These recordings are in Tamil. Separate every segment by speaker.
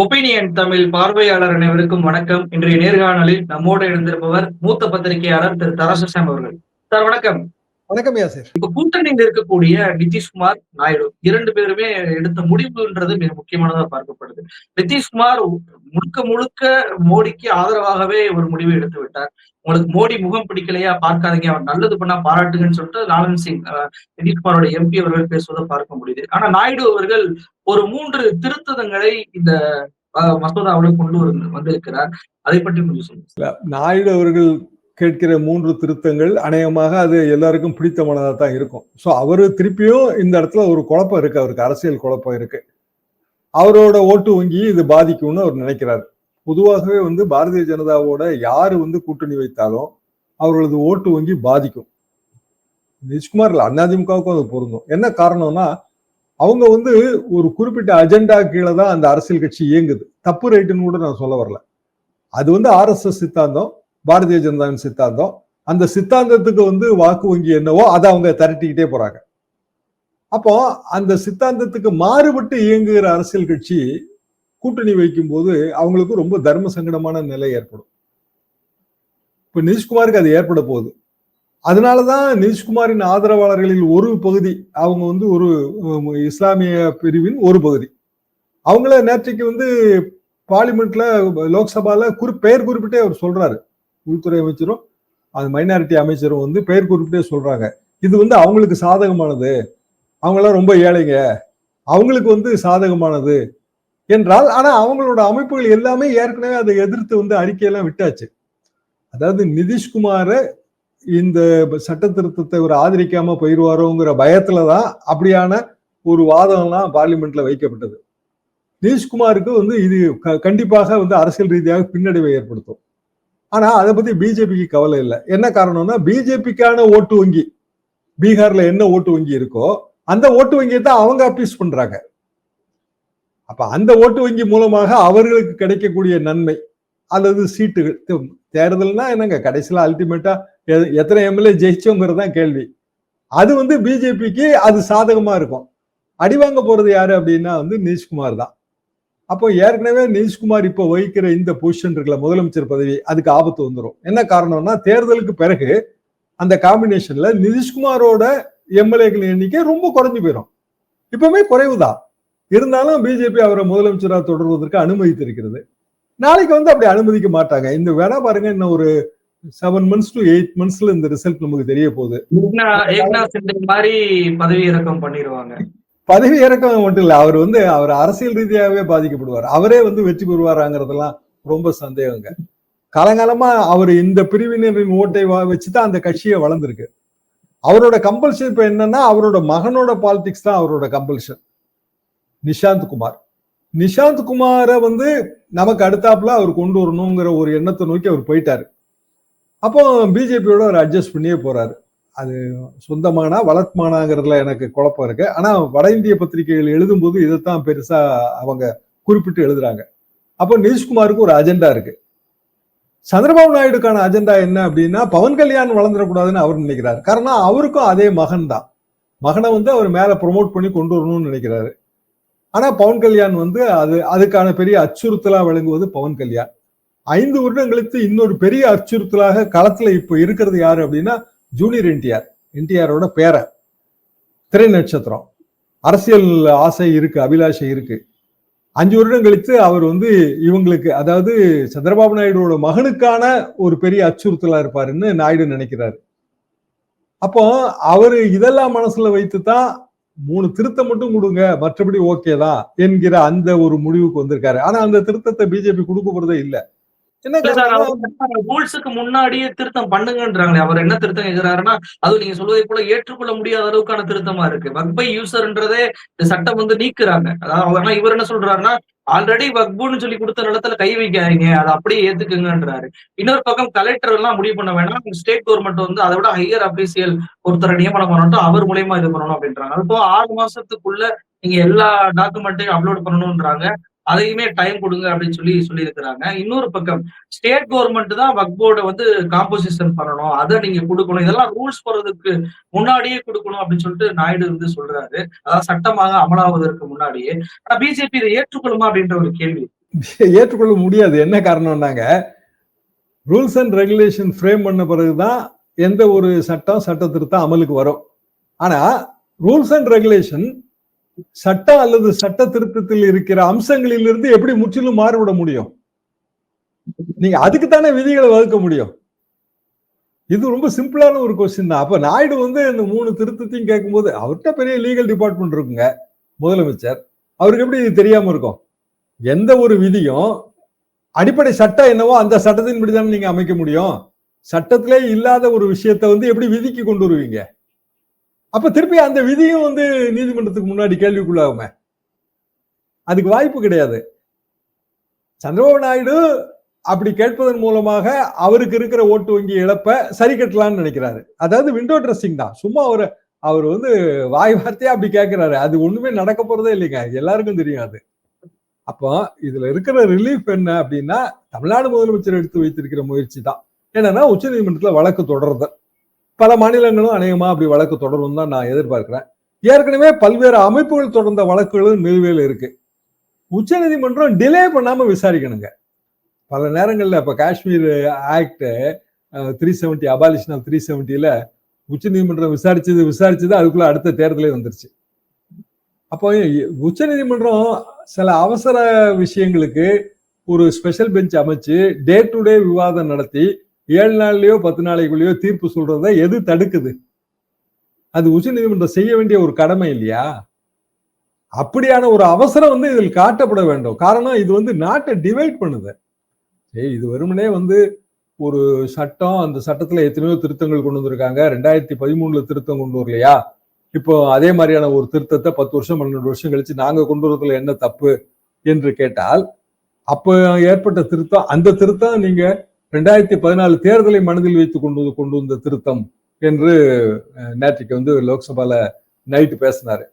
Speaker 1: ஒப்பீனியன் தமிழ் பார்வையாளர் அனைவருக்கும் வணக்கம். இன்றைய நேர்காணலில் நம்மோடு எழுந்திருப்பவர் மூத்த பத்திரிகையாளர் திரு தரசம் அவர்கள். சார் வணக்கம்.
Speaker 2: வணக்கம் யாசிர்
Speaker 1: இப்ப கூட்டணியில் இருக்கக்கூடிய நிதிஷ்குமார் நாயுடு இரண்டு பேருமே எடுத்த முடிவுன்றது மிக முக்கியமானதா பார்க்கப்படுது. நிதிஷ்குமார் முழுக்க முழுக்க மோடிக்கு ஆதரவாகவே ஒரு முடிவு எடுத்து விட்டார். உங்களுக்கு மோடி முகம் பிடிக்கலையா? பார்க்காதீங்க. அவர் நல்லது பண்ணா பாராட்டுங்கன்னு சொல்லிட்டு லாலன் சிங் நிதிஷ்குமாரோட எம்பி அவர்கள் பேசுவதை பார்க்க முடியுது. ஆனா நாயுடு அவர்கள் ஒரு மூன்று திருத்தங்களை இந்த மசோதாவில் கொண்டு வந்திருக்கிறார். அதை பற்றி கொஞ்சம் சொல்லுங்க.
Speaker 2: நாயுடு அவர்கள் கேட்கிற மூன்று திருத்தங்கள் அநேகமாக அது எல்லாருக்கும் பிடித்தமானதாக தான் இருக்கும். ஸோ அவரு திருப்பியும் இந்த இடத்துல ஒரு குழப்பம் இருக்கு. அவருக்கு அரசியல் குழப்பம் இருக்கு. அவரோட ஓட்டு வங்கி இது பாதிக்கும்னு அவர் நினைக்கிறார். பொதுவாகவே வந்து பாரதிய ஜனதாவோட யாரு வந்து கூட்டணி வைத்தாலும் அவர்களது ஓட்டு வங்கி பாதிக்கும். நிதிஷ்குமார் இல்லை அதிமுகவுக்கும் அது பொருந்தும். என்ன காரணம்னா அவங்க வந்து ஒரு குறிப்பிட்ட அஜெண்டா கீழே தான் அந்த அரசியல் கட்சி இயங்குது. தப்பு ரைட்டுன்னு கூட நான் சொல்ல வரல. அது வந்து ஆர்எஸ்எஸ் சித்தாந்தம் பாரதிய ஜனதாவின் சித்தாந்தம். அந்த சித்தாந்தத்துக்கு வந்து வாக்கு வங்கி என்னவோ அதை அவங்க திரட்டிக்கிட்டே போறாங்க. அப்போ அந்த சித்தாந்தத்துக்கு மாறுபட்டு இயங்குகிற அரசியல் கட்சி கூட்டணி வைக்கும் போது அவங்களுக்கு ரொம்ப தர்ம சங்கடமான நிலை ஏற்படும். இப்ப நிதிஷ்குமாருக்கு அது ஏற்பட போகுது. அதனால தான் நிதிஷ்குமாரின் ஆதரவாளர்களில் ஒரு பகுதி அவங்க வந்து ஒரு இஸ்லாமிய பிரிவின் ஒரு பகுதி. அவங்கள நேற்றைக்கு வந்து பார்லிமெண்ட்ல லோக்சபால குறி பெயர் குறிப்பிட்டே அவர் சொல்றாரு. உள்துறை அமைச்சரும் அது மைனாரிட்டி அமைச்சரும் வந்து பெயர் குறிப்பிட்டே சொல்றாங்க. இது வந்து அவங்களுக்கு சாதகமானது. அவங்களாம் ரொம்ப ஏழைங்க. அவங்களுக்கு வந்து சாதகமானது என்றால் ஆனா அவங்களோட அமைப்புகள் எல்லாமே ஏற்கனவே அதை எதிர்த்து வந்து அறிக்கையெல்லாம் விட்டாச்சு. அதாவது நிதிஷ்குமாரை இந்த சட்ட திருத்தத்தை ஒரு ஆதரிக்காம போயிடுவாரோங்கிற பயத்துலதான் அப்படியான ஒரு வாதம்லாம் பார்லிமெண்ட்ல வைக்கப்பட்டது. நிதிஷ்குமாருக்கு வந்து இது கண்டிப்பாக வந்து அரசியல் ரீதியாக பின்னடைவை ஏற்படுத்தும். ஆனா அதை பத்தி பிஜேபிக்கு கவலை இல்லை. என்ன காரணம்னா பிஜேபிக்கான ஓட்டு வங்கி பீகார்ல என்ன ஓட்டு வங்கி இருக்கோ அந்த ஓட்டு வங்கியை தான் அவங்க அப்பீஸ் பண்றாங்க. அப்ப அந்த ஓட்டு வங்கி மூலமாக அவர்களுக்கு கிடைக்கக்கூடிய நன்மை அல்லது சீட்டுகள் தேர்தல்னா என்னங்க கடைசியில அல்டிமேட்டா எத்தனை எம்எல்ஏ ஜெயிச்சோங்கிறது தான் கேள்வி. அது வந்து பிஜேபிக்கு அது சாதகமா இருக்கும். அடிவாங்க போறது யாரு அப்படின்னா வந்து நிதிஷ்குமார் தான். அப்போ ஏற்கனவே நிதிஷ்குமார் இப்போ வகிக்கிற இந்த பொசிஷன் இருக்குல்ல முதலமைச்சர் பதவி அதுக்கு ஆபத்து வந்துடும் என்ன காரணம்னா தேர்தலுக்கு பிறகு அந்த காம்பினேஷன்ல நிதிஷ்குமாரோட எம்எல்ஏக்கள் எண்ணிக்கை ரொம்ப குறைஞ்சு போயிடும் இப்பவுமே குறைவுதான். இருந்தாலும் பிஜேபி அவரை முதலமைச்சராக தொடர்வதற்கு அனுமதித்திருக்கிறது. நாளைக்கு வந்து அப்படி அனுமதிக்க மாட்டாங்க. இந்த வேணா பாருங்க இன்னும் ஒரு செவன் மந்த்ஸ் டு எயிட் மந்த்ஸ்ல இந்த ரிசல்ட் நமக்கு தெரிய போகுது
Speaker 1: மாதிரி பதவி இறக்கம் பண்ணிடுவாங்க
Speaker 2: பதவி இறக்கம் மட்டும் இல்ல அவர் வந்து அவர் அரசியல் ரீதியாகவே பாதிக்கப்படுவார். அவரே வந்து வெற்றி பெறுவாராங்கிறதெல்லாம் ரொம்ப சந்தேகங்க. காலங்காலமா அவர் இந்த பிரிவினரின் ஓட்டை வச்சுதான் அந்த கட்சியை வளர்ந்துருக்கு. அவரோட கம்பல்ஷன் இப்ப என்னன்னா அவரோட மகனோட பாலிடிக்ஸ் தான் அவரோட கம்பல்ஷன் நிஷாந்த் குமார். நிஷாந்த் குமாரை வந்து நமக்கு அடுத்தாப்புல அவர் கொண்டு வரணுங்கிற ஒரு எண்ணத்தை நோக்கி அவர் போயிட்டாரு. அப்போ பிஜேபியோட அவர் அட்ஜஸ்ட் பண்ணியே போறாரு. அது சொந்தமானா வளர்த்மானாங்கிறதுல எனக்கு குழப்பம் இருக்கு. ஆனா வட இந்திய பத்திரிகைகள் எழுதும்போது இதைத்தான் பெருசா அவங்க குறிப்பிட்டு எழுதுறாங்க. அப்போ நிதிஷ்குமாருக்கு ஒரு அஜெண்டா இருக்கு. சந்திரபாபு நாயுடுக்கான அஜெண்டா என்ன அப்படின்னா பவன் கல்யாண் வளர்ந்துடக்கூடாதுன்னு அவர் நினைக்கிறாரு. காரணம் அவருக்கும் அதே மகன் தான். மகனை வந்து அவர் மேல ப்ரொமோட் பண்ணி கொண்டு வரணும்னு நினைக்கிறாரு. ஆனா பவன் கல்யாண் வந்து அது அதுக்கான பெரிய அச்சுறுத்தலா விளங்குவது பவன் கல்யாண். ஐந்து வருடங்களுக்கு இன்னொரு பெரிய அச்சுறுத்தலாக களத்துல இப்ப இருக்கிறது யாரு அப்படின்னா ஜூனியர் என்டிஆர் என்டிஆரோட பேர திரை நட்சத்திரம். அரசியல் ஆசை இருக்கு அபிலாஷை இருக்கு. அஞ்சு வருடம் கழித்து அவர் வந்து இவங்களுக்கு அதாவது சந்திரபாபு நாயுடுவோட மகனுக்கான ஒரு பெரிய அச்சுறுத்தலா இருப்பாருன்னு நாயுடு நினைக்கிறாரு. அப்போ அவரு இதெல்லாம் மனசுல வைத்து தான் மூணு திருத்தம் மட்டும் கொடுங்க மற்றபடி ஓகே தான் என்கிற அந்த ஒரு முடிவுக்கு வந்திருக்காரு. ஆனா அந்த திருத்தத்தை பிஜேபி கொடுக்க போறதே இல்லை.
Speaker 1: ரூல்ஸுக்கு முன்னாடியே திருத்தம் பண்ணுங்கன்றாங்களே அவர் என்ன திருத்தம் கேட்கிறாருன்னா அது நீங்க சொல்வதை போல ஏற்றுக்கொள்ள முடியாத அளவுக்கான திருத்தமா இருக்கு. வக்பை யூசர்ன்றதே இந்த சட்டம் வந்து நீக்குறாங்க. அதாவது இவர் என்ன சொல்றாருன்னா ஆல்ரெடி வக்புன்னு சொல்லி கொடுத்த நிலத்துல கை வைக்காதீங்க அதை அப்படியே ஏத்துக்குங்கன்றாரு. இன்னொரு பக்கம் கலெக்டர் எல்லாம் முடிவு பண்ண வேணாம். ஸ்டேட் கவர்மெண்ட் வந்து அதை விட ஹையர் அபிஷியல் ஒருத்தரை நியமனம் பண்ணட்டும் அவர் மூலியமா இது பண்ணணும் அப்படின்றாங்க. அப்போ ஆறு மாசத்துக்குள்ள நீங்க எல்லா டாக்குமெண்ட்டையும் அப்லோட் பண்ணணும்ன்றாங்க. அதையுமே டைம் கொடுங்க அப்படின்னு சொல்லி சொல்லியிருக்கிறாங்க. இன்னொரு பக்கம் ஸ்டேட் கவர்மெண்ட் தான் வக் போர்டை வந்து காம்போசிஷன் பண்ணணும். அதை நீங்க கொடுக்கணும். இதெல்லாம் ரூல்ஸ் போறதுக்கு முன்னாடியே கொடுக்கணும் அப்படின்னு சொல்லிட்டு நாயுடு வந்து சொல்றாரு. அதாவது சட்டமாக அமலாவதற்கு முன்னாடியே. ஆனா பிஜேபி இதை ஏற்றுக்கொள்ளுமா அப்படின்ற ஒரு கேள்வி.
Speaker 2: ஏற்றுக்கொள்ள முடியாது. என்ன காரணம்னாங்க? ரூல்ஸ் அண்ட் ரெகுலேஷன் ஃப்ரேம் பண்ண பிறகுதான் எந்த ஒரு சட்டம் சட்ட திருத்தம் அமலுக்கு வரும். ஆனா ரூல்ஸ் அண்ட் ரெகுலேஷன் சட்டம் அல்லது சட்ட திருத்தத்தில் இருக்கிற அம்சங்களிலிருந்து எப்படி முற்றிலும் மாறுபட முடியும்? நீங்க அதுக்கு தானே விதிகளை வகுக்க முடியும்? இது ரொம்ப சிம்பிளான ஒரு கொஸ்டின் தான். அப்ப நாயுடு வந்து இந்த மூணு திருத்தத்தையும் கேட்கும்போது அவர்கிட்ட பெரிய லீகல் டிபார்ட்மெண்ட் இருக்குங்க முதலமைச்சர். அவருக்கு எப்படி இது தெரியாம இருக்கும்? எந்த ஒரு விதியும் அடிப்படை சட்டம் என்னவோ அந்த சட்டத்தின்படி தானே நீங்க அமைக்க முடியும். சட்டத்திலே இல்லாத ஒரு விஷயத்தை வந்து எப்படி விதிக்கு கொண்டு வருவீங்க? அப்ப திருப்பி அந்த விதியும் வந்து நீதிமன்றத்துக்கு முன்னாடி கேள்விக்குள்ளாகுமே. அதுக்கு வாய்ப்பு கிடையாது. சந்திரபாபு நாயுடு அப்படி கேட்பதன் மூலமாக அவருக்கு இருக்கிற ஓட்டு வங்கி இழப்ப சரி கட்டலாம்னு நினைக்கிறாரு. அதாவது விண்டோ ட்ரெஸ்ஸிங் தான். சும்மா அவர் அவர் வந்து வாய் வார்த்தையா அப்படி கேட்கிறாரு அது ஒண்ணுமே நடக்க போறதே இல்லைங்க. எல்லாருக்கும் தெரியும் அது. அப்போ இதுல இருக்கிற ரிலீஃப் என்ன அப்படின்னா தமிழ்நாடு முதலமைச்சர் எடுத்து வைத்திருக்கிற முயற்சி தான். என்னன்னா உச்ச நீதிமன்றத்துல வழக்கு தொடருது பல மாநிலங்களும் அநேகமாக அப்படி வழக்கு தொடரும் தான் நான் எதிர்பார்க்கிறேன். ஏற்கனவே பல்வேறு அமைப்புகள் தொடர்ந்த வழக்குகளும் நிலுவையில் இருக்கு. உச்சநீதிமன்றம் டிலே பண்ணாம விசாரிக்கணுங்க. பல நேரங்களில் இப்போ Kashmir act three seventy abolition of three செவன்ட்டியில் உச்சநீதிமன்றம் விசாரிச்சது விசாரிச்சது அதுக்குள்ள அடுத்த தேர்தலே வந்துருச்சு. அப்போ உச்சநீதிமன்றம் சில அவசர விஷயங்களுக்கு ஒரு ஸ்பெஷல் பெஞ்ச் அமைச்சு டே டு டே விவாதம் நடத்தி ஏழு நாள்லயோ பத்து நாளைக்குள்ளேயோ தீர்ப்பு சொல்றத எது தடுக்குது? அது உச்ச நீதிமன்றம் செய்ய வேண்டிய ஒரு கடமை இல்லையா? அப்படியான ஒரு அவசரம் வந்து இதில் காட்டப்பட வேண்டும். காரணம் இது வந்து நாட்டை டிவைட் பண்ணுது. ஏய் இது வெறுமனே வந்து ஒரு சட்டம் அந்த சட்டத்துல எத்தனையோ திருத்தங்கள் கொண்டு வந்திருக்காங்க. ரெண்டாயிரத்தி பதிமூணுல திருத்தம் கொண்டு வரலையா? இப்போ அதே மாதிரியான ஒரு திருத்தத்தை பத்து வருஷம் பன்னெண்டு வருஷம் கழிச்சு நாங்க கொண்டு வரதுல என்ன தப்பு? என்று கேட்டால் அப்போ ஏற்பட்ட திருத்தம் அந்த திருத்தம் நீங்க ரெண்டாயிரத்தி பதினாலு தேர்தலை மனதில் வைத்து கொண்டு வந்து- கொண்டு வந்த திருத்தம் என்று நேற்றுக்கு வந்து லோக்சபால நைட்டு பேசினாரு.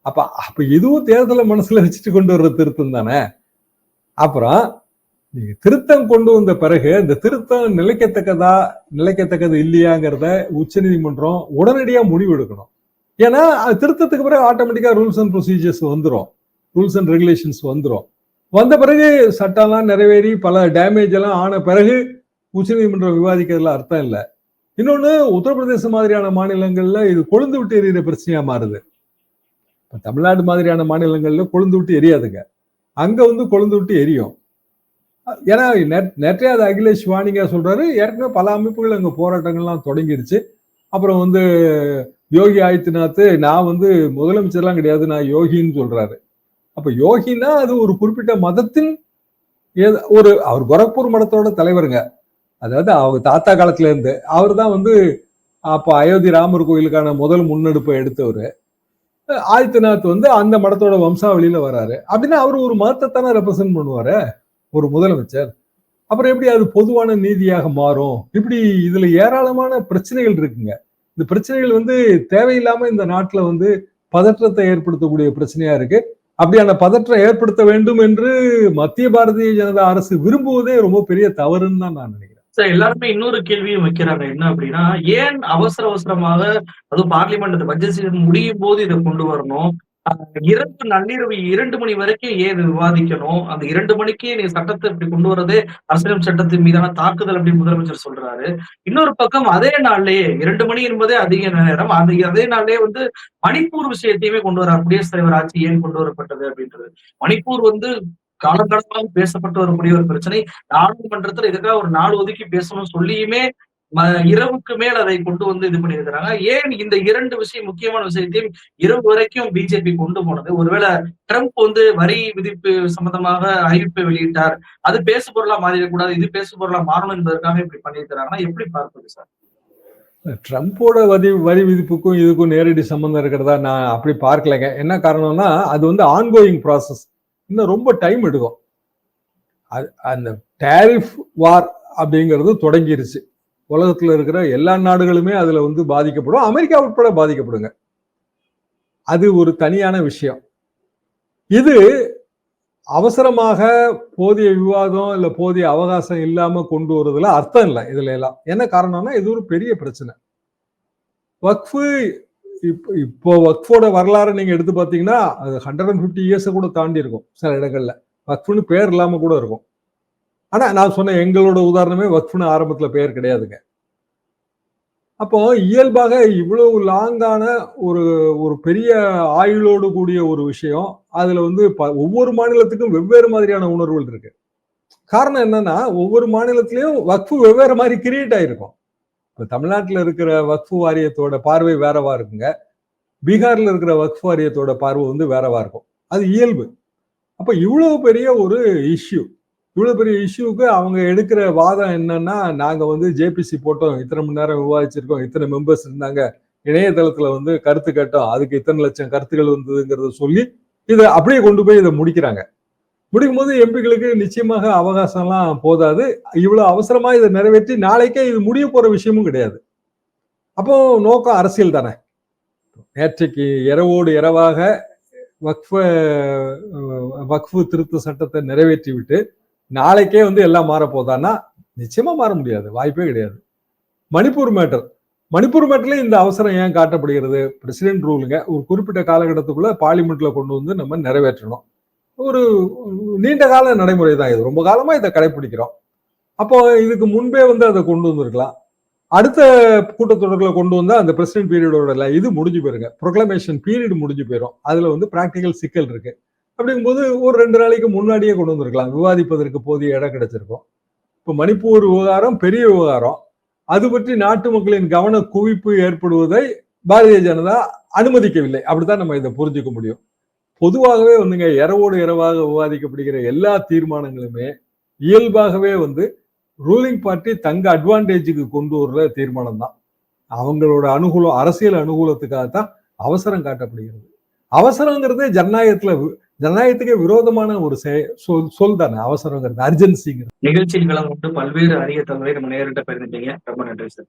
Speaker 2: அப்ப அப்ப இதுவும் தேர்தலை மனசுல வச்சுட்டு கொண்டு வர்ற திருத்தம் தானே? அப்புறம் நீங்க திருத்தம் கொண்டு வந்த பிறகு இந்த திருத்தம் நிலைக்கத்தக்கதா நிலைக்கத்தக்கது இல்லையாங்கிறத உச்சநீதிமன்றம் உடனடியா முடிவெடுக்கணும். ஏன்னா திருத்தத்துக்கு பிறகு ஆட்டோமேட்டிக்கா ரூல்ஸ் அண்ட் ப்ரொசீஜர்ஸ் வந்துடும் ரூல்ஸ் அண்ட் ரெகுலேஷன்ஸ் வந்துடும் வந்த பிறகு சட்டம்லாம் நிறைவேறி பல டேமேஜ் எல்லாம் ஆன பிறகு உச்சநீதிமன்றம் விவாதிக்கிறதுல அர்த்தம் இல்லை. இன்னொன்று உத்தரப்பிரதேச மாதிரியான மாநிலங்களில் இது கொழுந்து விட்டு எரியிற பிரச்சனையாக மாறுது. இப்போ தமிழ்நாடு மாதிரியான மாநிலங்களில் கொழுந்து விட்டு எரியாதுங்க. அங்கே வந்து கொழுந்து விட்டு எரியும். ஏன்னா நே- நேற்றே அது அகிலேஷ் வாணிங்க சொல்கிறாரு ஏற்கனவே பல அமைப்புகள் அங்கே போராட்டங்கள்லாம் தொடங்கிடுச்சு. அப்புறம் வந்து யோகி ஆதித்யநாத் நான் வந்து முதலமைச்சர்லாம் கிடையாது நான் யோகின்னு சொல்கிறாரு அப்ப யோகின்னா அது ஒரு குறிப்பிட்ட மதத்தின் ஏத- ஒரு அவர் கோரக்பூர் மடத்தோட தலைவருங்க. அதாவது அவங்க தாத்தா காலத்துல இருந்து அவர் தான் வந்து அப்போ அயோத்தி ராமர் கோயிலுக்கான முதல் முன்னெடுப்பை எடுத்தவர். ஆதித்யநாத் வந்து அந்த மடத்தோட வம்சாவளியில வராரு. அப்படின்னா அவர் ஒரு மதத்தை தானே ரெப்ரசன்ட் பண்ணுவாரு ஒரு முதலமைச்சர். அப்புறம் எப்படி அது பொதுவான நீதியாக மாறும்? இப்படி இதுல ஏராளமான பிரச்சனைகள் இருக்குங்க. இந்த பிரச்சனைகள் வந்து தேவையில்லாம இந்த நாட்டுல வந்து பதற்றத்தை ஏற்படுத்தக்கூடிய பிரச்சனையா இருக்கு. அப்படியான பதற்றம் ஏற்படுத்த வேண்டும் என்று மத்திய பாரதிய ஜனதா அரசு விரும்புவதே ரொம்ப பெரிய தவறுன்னு தான் நான் நினைக்கிறேன்.
Speaker 1: சார் எல்லாருமே இன்னொரு கேள்வியும் வைக்கிறாங்க. என்ன அப்படின்னா ஏன் அவசர அவசரமாக அதுவும் பார்லிமெண்ட் பட்ஜெட் சீசன் முடியும் போது இதை கொண்டு வரணும்? இரவு நள்ளிரவு இரண்டு மணி வரைக்கும் ஏன் விவாதிக்கணும்? அந்த இரண்டு மணிக்கே நீங்க சட்டத்தை இப்படி கொண்டு வரதே அரசியல் சட்டத்தின் மீதான தாக்குதல் அப்படின்னு முதலமைச்சர் சொல்றாரு. இன்னொரு பக்கம் அதே நாள்லயே இரண்டு மணி என்பதே அதிக நேரம். அந்த அதே நாள்லயே வந்து மணிப்பூர் விஷயத்தையுமே கொண்டு வர குடியரசுத் தலைவர் ஆட்சி ஏன் கொண்டு வரப்பட்டது அப்படின்றது. மணிப்பூர் வந்து காலங்காலமாக பேசப்பட்டு வரக்கூடிய ஒரு பிரச்சனை. நாடாளுமன்றத்துல இதுக்காக ஒரு நாள் ஒதுக்கி பேசணும்னு சொல்லியுமே இரவுக்கு மேல் அதை கொண்டு வந்து இது பண்ணியிருக்கிறாங்க. ஏன் இந்த இரண்டு விஷயம் முக்கியமான விஷயத்தையும் இரவு வரைக்கும் பிஜேபி கொண்டு போனது? ஒருவேளை ட்ரம்ப் வந்து வரி விதிப்பு சம்பந்தமாக அறிவிப்பை வெளியிட்டார். அது பேசு பொருளா மாறிடக்கூடாது இது பேசு பொருளா மாறணும் என்பதற்காக இப்படி பண்ணியிருக்கிறாங்கன்னா எப்படி பார்ப்பது சார்?
Speaker 2: ட்ரம்ப்போட வரி வரி விதிப்புக்கும் இதுக்கும் நேரடி சம்பந்தம் இருக்கிறதா நான் அப்படி பார்க்கலைங்க. என்ன காரணம்னா அது வந்து ஆன்கோயிங் ப்ராசஸ் இன்னும் ரொம்ப டைம் எடுக்கும். அது- அந்த டேரிஃப் வார் அப்படிங்கிறது தொடங்கிருச்சு. உலகத்துல இருக்கிற எல்லா நாடுகளுமே அதில் வந்து பாதிக்கப்படும் அமெரிக்கா உட்பட பாதிக்கப்படுங்க. அது ஒரு தனியான விஷயம். இது அவசரமாக போதிய விவாதம் இல்லை போதிய அவகாசம் இல்லாமல் கொண்டு வரதுல அர்த்தம் இல்லை இதுல எல்லாம். என்ன காரணம்னா இது ஒரு பெரிய பிரச்சனை. வக்ஃபு இப்போ இப்போ வக்ஃபோட வரலாறு நீங்கள் எடுத்து பார்த்தீங்கன்னா அது ஹண்ட்ரட் அண்ட் ஃபிஃப்டி இயர்ஸை கூட தாண்டி இருக்கும் சில இடங்கள்ல. வக்ஃப்னு பேர் இல்லாமல் கூட இருக்கும். ஆனால் நான் சொன்ன எங்களோட உதாரணமே வக்ஃப்னு ஆரம்பத்தில் பெயர் கிடையாதுங்க. அப்போ இயல்பாக இவ்வளவு லாங்கான ஒரு ஒரு பெரிய ஆயுளோடு கூடிய ஒரு விஷயம் அதில் வந்து ப- ஒவ்வொரு மாநிலத்துக்கும் வெவ்வேறு மாதிரியான உணர்வுகள் இருக்கு. காரணம் என்னன்னா ஒவ்வொரு மாநிலத்திலையும் வக்ஃபு வெவ்வேறு மாதிரி கிரியேட் ஆயிருக்கும். இப்போ தமிழ்நாட்டில் இருக்கிற வக்ஃபு வாரியத்தோட பார்வை வேறவா இருக்குங்க. பீகாரில் இருக்கிற வக்ஃப் வாரியத்தோட பார்வை வந்து வேறவா இருக்கும். அது இயல்பு. அப்போ இவ்வளோ பெரிய ஒரு இஷ்யூ இவ்வளவு பெரிய இஷ்யூக்கு அவங்க எடுக்கிற வாதம் என்னன்னா நாங்க வந்து ஜேபிசி போட்டோம். இத்தனை மணி நேரம் விவாதிச்சிருக்கோம். இத்தனை மெம்பர்ஸ் இருந்தாங்க. இணையதளத்துல வந்து கருத்து கேட்டோம். அதுக்கு இத்தனை லட்சம் கருத்துக்கள் வந்ததுங்கிறத சொல்லி இதை அப்படியே கொண்டு போய் இதை முடிக்கிறாங்க. முடிக்கும் போது எம்பிகளுக்கு நிச்சயமாக அவகாசம்லாம் போதாது. இவ்வளவு அவசரமா இதை நிறைவேற்றி நாளைக்கே இது முடிய போற விஷயமும் கிடையாது. அப்போ நோக்கம் அரசியல் தானே. நேற்றைக்கு இரவோடு இரவாக வக்ஃப வக்ஃபு திருத்த சட்டத்தை நிறைவேற்றி விட்டு நாளைக்கே வந்து எல்லாம் மாறப்போதான்னா நிச்சயமா மாற முடியாது. வாய்ப்பே கிடையாது. மணிப்பூர் மேட்டர். மணிப்பூர் மேட்டர்ல இந்த அவசரம் ஏன் காட்டப்படுகிறது? பிரசிடென்ட் ரூலுங்க. ஒரு குறிப்பிட்ட காலகட்டத்துக்குள்ள பார்லிமெண்ட்ல கொண்டு வந்து நம்ம நிறைவேற்றணும். ஒரு நீண்ட கால நடைமுறை தான் இது. ரொம்ப காலமா இதை கடைபிடிக்கிறோம் அப்போ இதுக்கு முன்பே வந்து அதை கொண்டு வந்திருக்கலாம். அடுத்த கூட்டத்தொடர்களை கொண்டு வந்தால் அந்த பிரசிடென்ட் பீரியடோட இது முடிஞ்சு போயிருங்க. ப்ரொக்ளமேஷன் பீரியட் முடிஞ்சு போயிடும் அதில் வந்து ப்ராக்டிக்கல் சிக்கல் இருக்குது அப்படிங்கும்போது ஒரு ரெண்டு நாளைக்கு முன்னாடியே கொண்டு வந்திருக்கலாம். விவாதிப்பதற்கு போதிய இடம் கிடைச்சிருக்கும். இப்போ மணிப்பூர் விவகாரம் பெரிய விவகாரம். அது பற்றி நாட்டு மக்களின் கவன குவிப்பு ஏற்படுவதை பாரதிய ஜனதா அனுமதிக்கவில்லை. அப்படித்தான் நம்ம இதை புரிஞ்சுக்க முடியும். பொதுவாகவே வந்துங்க இரவோடு இரவாக விவாதிக்கப்படுகிற எல்லா தீர்மானங்களுமே இயல்பாகவே வந்து ரூலிங் பார்ட்டி தங்க அட்வான்டேஜுக்கு கொண்டு வர்ற தீர்மானம் தான் அவங்களோட அனுகூலம் அரசியல் அனுகூலத்துக்காக தான் அவசரம் காட்டப்படுகிறது. அவசரங்கிறதே ஜனநாயகத்துல ஜனநாயகத்துக்கே விரோதமான ஒரு சொல் சொல் தானே அவசரங்கிறது அர்ஜென்சிங்கிறது
Speaker 1: நிகழ்ச்சியில் கலந்து கொண்டு பல்வேறு அரிய தகவலை நம்ம நேரிட்ட பகிர்ந்துட்டீங்க. ரொம்ப நன்றி சார்.